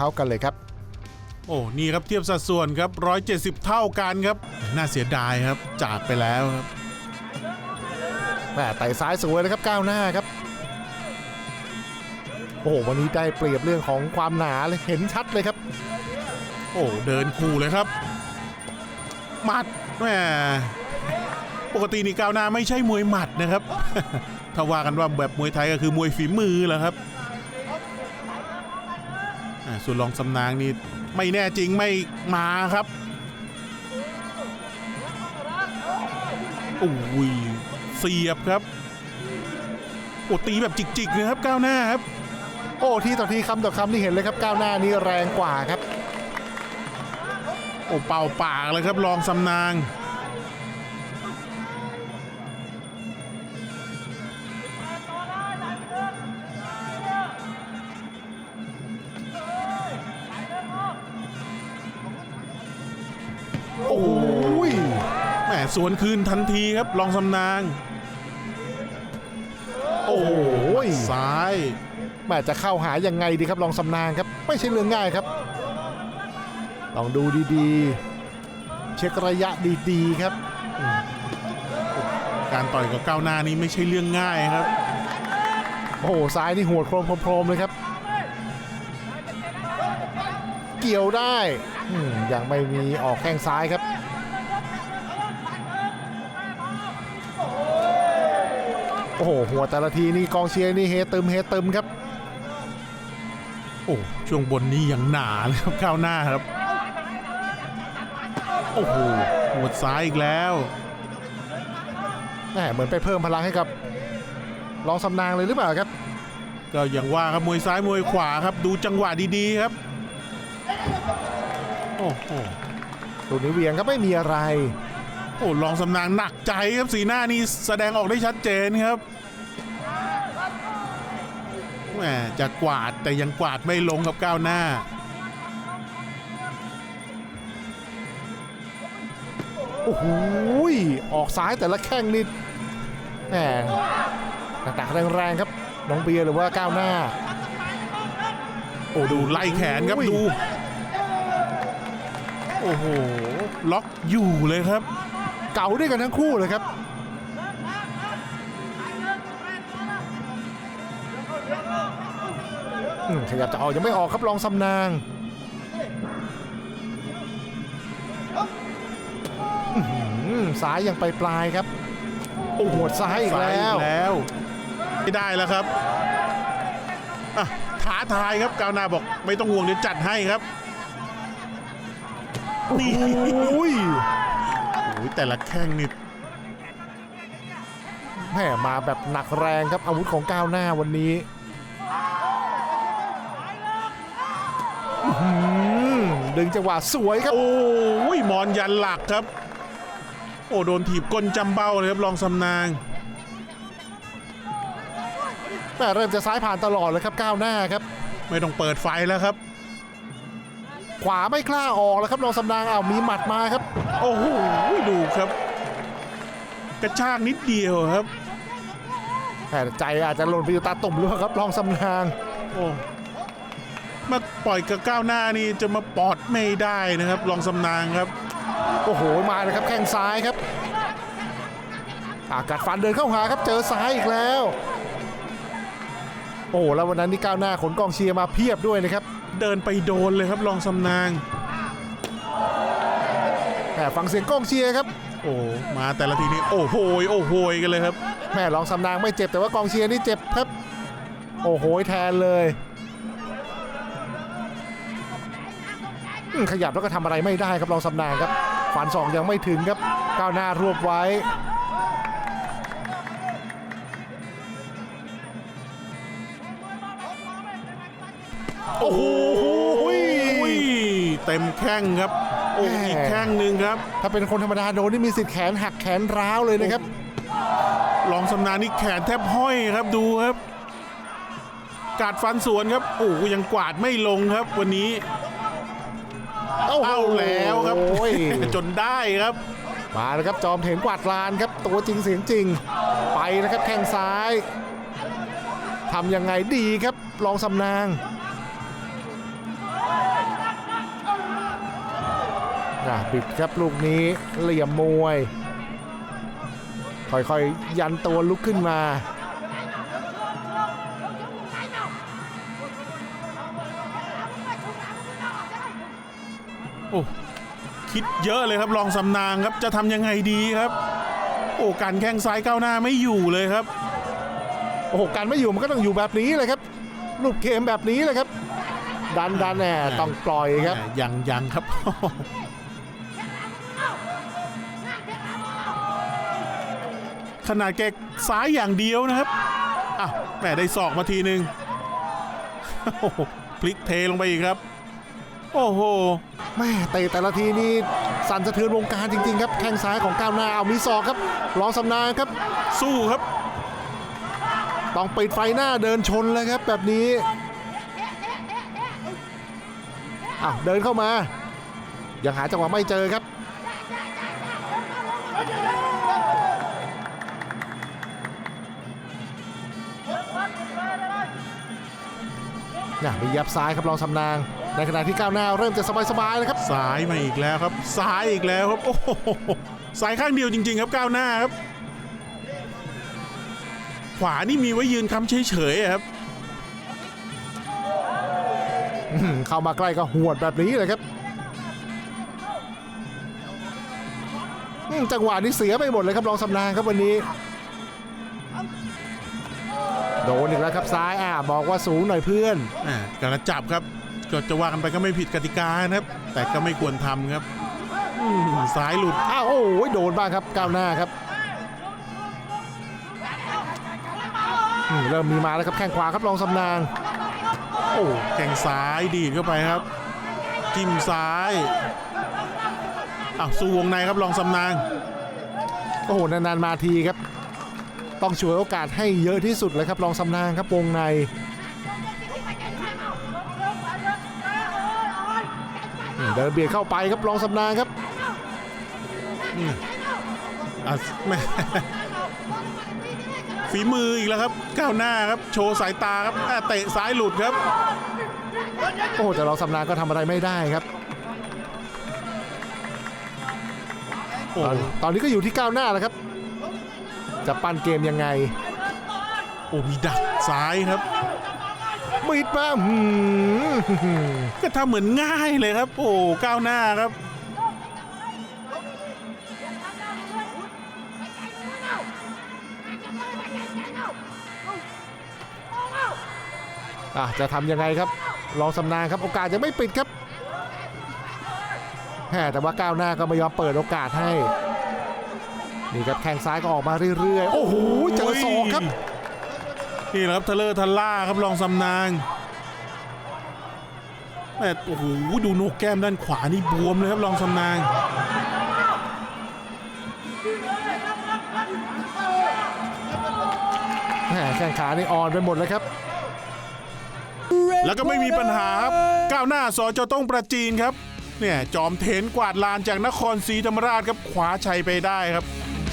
เท่ากันเลยครับ โอ้นี่ครับเทียบสัดส่วนครับ 170 เท่ากันครับ น่าเสียดายครับจากไปแล้วครับแม่ไต่ซ้ายสวยนะครับก้าวหน้าครับ โอ้โหวันนี้ได้เปรียบเรื่องของความหนาเลยเห็นชัดเลยครับ โอ้เดินคู่เลยครับหมัดแหมปกตินี่ก้าวหน้าไม่ใช่มวยหมัดนะครับ ถ้าว่ากันว่าแบบมวยไทยก็คือมวยฝีมือแหละครับอ่า ส่วนรองสำนางนี่ไม่แน่จริงไม่มาครับโอ้ยเสียบครับโอ้ตีแบบจิกๆนะครับก้าวหน้าครับ โอ้ที่ต่อที่คำต่อคำที่เห็นเลยครับก้าวหน้านี้แรงกว่าครับ โอ้เป่าปากเลยครับรองสำนาง สวนคืนทันทีครับรองสำนาง โอ้โอ้ยซ้ายแม่จะเข้าหายังไงดีครับลองสำนางครับ ไม่ใช่เรื่องง่ายครับลองดูดีๆ เช็คระยะดีๆครับ การต่อยกับก้าวหน้านี้ไม่ใช่เรื่องง่ายครับ โอ้โหซ้ายนี่หัวโครมโครมๆเลยครับ เกี่ยวได้อืมยังไม่มีออกแข้งซ้ายครับ โอ้โหหัวแต่ละทีนี่กองเชียร์นี่เฮตึมเฮตึมครับ โอ้ช่วงบนนี้ยังหนาเลยครับก้าวหน้าครับ โอ้โหหัวซ้ายอีกแล้วแหมเหมือนไปเพิ่มพลังให้กับรองสำนางเลยหรือเปล่าครับ ก็อย่างว่าครับมวยซ้ายมวยขวาครับ ดูจังหวะดีๆครับ โอ้โหตูนี้เหวียงครับไม่มีอะไร โอ้ลองสำนางหนักใจครับสีหน้านี่แสดงออกได้ชัดเจนครับแหมจะกวาดแต่ยังกวาดไม่ลงกับก้าวหน้า โอ้โหยออกซ้ายแต่ละแข้งนี่แหมตักแรงๆครับน้องเบียร์หรือว่าก้าวหน้า โอ้ดูไล่แขนครับโอ้ยดู โอ้โห ล็อกอยู่เลยครับ เก่าด้วยกันทั้งคู่เลยครับอืมขยับจะออกยังไม่ออกครับลองสำนางอื้อหือซ้ายยังไปปลายๆครับ โอ้โหหัวดซ้ายอีกแล้วซ้ายอีกแล้วไม่ได้แล้วครับอะท้าทายครับก้าวหน้าบอกไม่ต้องห่วงเดี๋ยวจัดให้ครับนี่โอ้ยโอ้ย แต่ละแข้งนี่แหมมาแบบหนักแรงครับอาวุธของก้าวหน้าวันนี้อื้อหือดึงจังหวะสวยครับ โอ้ยมอนยันหลักครับ โอ้โดนถีบก้นจำเบ้าเลยครับลองสำนางแม่เริ่มจะซ้ายผ่านตลอดเลยครับก้าวหน้าครับ ไม่ต้องเปิดไฟแล้วครับ ขวาไม่กล้าออกแล้วครับลองสำนางอ้าวมีหมัดมาครับ โอ้โหดูครับ กระชากนิดเดียวครับ แต่ใจอาจจะหล่นไปอยู่ตาตุ่มหรือเปล่าครับลองสำนางโอ้มาปล่อยกับก้าวหน้านี่จะมาปอดไม่ได้นะครับ ลองสำนางครับ โอ้โหมาเลยครับแข้งซ้ายครับอากัดฟันเดินเข้าหาครับเจอซ้ายอีกแล้ว โอ้โหแล้ววันนั้นนี่ก้าวหน้าขนกองเชียร์มาเพียบด้วยนะครับ เดินไปโดนเลยครับลองสำนางแต่ ฟังเสียงกองเชียร์ครับ โอ้มาแต่ละทีนี้โอ้โหยโอ้โหยกันเลยครับ แม่ลองสำนางไม่เจ็บแต่ว่ากองเชียร์นี่เจ็บครับ โอ้โหแทนเลยอืมขยับแล้วก็ทำอะไรไม่ได้ครับลองสำนางครับฝันสองยังไม่ถึงครับก้าวหน้ารวบไว้โอ้โหอุ้ยเต็มแข้งครับ โอ้แม่อีกแข้งหนึ่งครับ ถ้าเป็นคนธรรมดาโดนนี่มีสิทธิ์แขนหักแขนร้าวเลยนะครับลองสำนานนี่แขนแทบห้อยครับดูครับ กาดฟันสวนครับโอ้ยังกวาดไม่ลงครับวันนี้โอ้โหเอาแล้วครับโอ้ยจนได้ครับ มาแล้วครับจอมเถนกวาดลานครับ ตัวจริงเสียงจริง ไปนะครับแข้งซ้ายทำยังไงดีครับลองสำนาง ปิดครับลูกนี้เหลี่ยมมวย ค่อยๆ ยันตัวลุกขึ้นมา โอ้คิดเยอะเลยครับรองสำนางครับจะทำยังไงดีครับ โอ้การแข้งซ้ายก้าวหน้าไม่อยู่เลยครับ โอ้โหการไม่อยู่มันก็ต้องอยู่แบบนี้เลยครับรูปเกมแบบนี้เลยครับ ดันดันแหน่ต้องปล่อยครับแหม่ยังยังครับ ขนาดแกซ้ายอย่างเดียวนะครับอะแหมได้ศอกมาทีหนึ่งโอ้โหพลิกเทลงไปอีกครับ โอ้โหแม่เตะแต่ละทีนี่สั่นสะเทือนวงการจริง ๆ ครับแข้งซ้ายของก้าวหน้าเอามีศอกครับรองสำนานครับ สู้ครับ ต้องปิดไฟหน้าเดินชนเลยครับ แบบนี้อ้าวเดินเข้ามา ยังหาจังหวะไม่เจอครับ น่ะมียับซ้ายครับรองสำนาง ในขณะที่ก้าวหน้าเริ่มจะสบายๆเลยครับซ้ายมาอีกแล้วครับซ้ายอีกแล้วครับโอ้โหซ้ายข้างเดียวจริง ๆ ครับก้าวหน้าครับ ขวานี่มีไว้ยืนคำเฉยๆอะครับอื้อหือเข้ามาใกล้ก็หวดแบบนี้เลยครับอืมจังหวะนี้เสียไปหมดเลยครับรองสำนางครับวันนี้ โดนอีกแล้วครับซ้ายอ่าบอกว่าสูงหน่อยเพื่อนอ่ากระจับครับก็จะว่ากันไปก็ไม่ผิดกติกานะครับ แต่ก็ไม่ควรทำครับอืมซ้ายหลุดอ้าวโอ้ยโดนบ้างครับก้าวหน้าครับอืมเริ่มมีมาแล้วครับแข้งขวาครับรองสำนางโอ้แข้งซ้ายดีดเข้าไปครับจิ้มซ้ายอ้าวสู้วงในครับลองสำนางโอ้โหนานๆมาทีครับ ต้องช่วยโอกาสให้เยอะที่สุดเลยครับรองสำนางครับวงในเดินเบียดเข้าไปครับรองสำนางครับอะแม่ฝีมืออีกแล้วครับ ก้าวหน้าครับ โชว์สายตาครับอะเตะซ้ายหลุดครับ โอ้โหแต่รองสำนางก็ทำอะไรไม่ได้ครับโอ้ตอนตอนนี้ก็อยู่ที่ก้าวหน้าแล้วครับ จะปั้นเกมยังไง โอ้มีดักซ้ายครับมิดมาหืมก็ทำเหมือนง่ายเลยครับ โอ้ก้าวหน้าครับ อะจะทำยังไงครับรองสำนางครับ โอกาสยังไม่ปิดครับแหมแต่ว่าก้าวหน้าก็ไม่ยอมเปิดโอกาสให้ นี่ครับแข้งซ้ายก็ออกมาเรื่อยๆ โอ้โหเจอศอกครับ นี่แหละครับทะเลอร์ทันล่าครับลองสำนางแม่โอ้โหดูโหนกแก้มด้านขวานี่บวมเลยครับลองสำนาง แหมแข้งขานี่อ่อนไปหมดเลยครับ แล้วก็ไม่มีปัญหาครับก้าวหน้าสอจต้องประจีนครับ เนี่ยจอมเทนกวาดลานจากนครศรีธรรมราชครับขวาชัยไปได้ครับ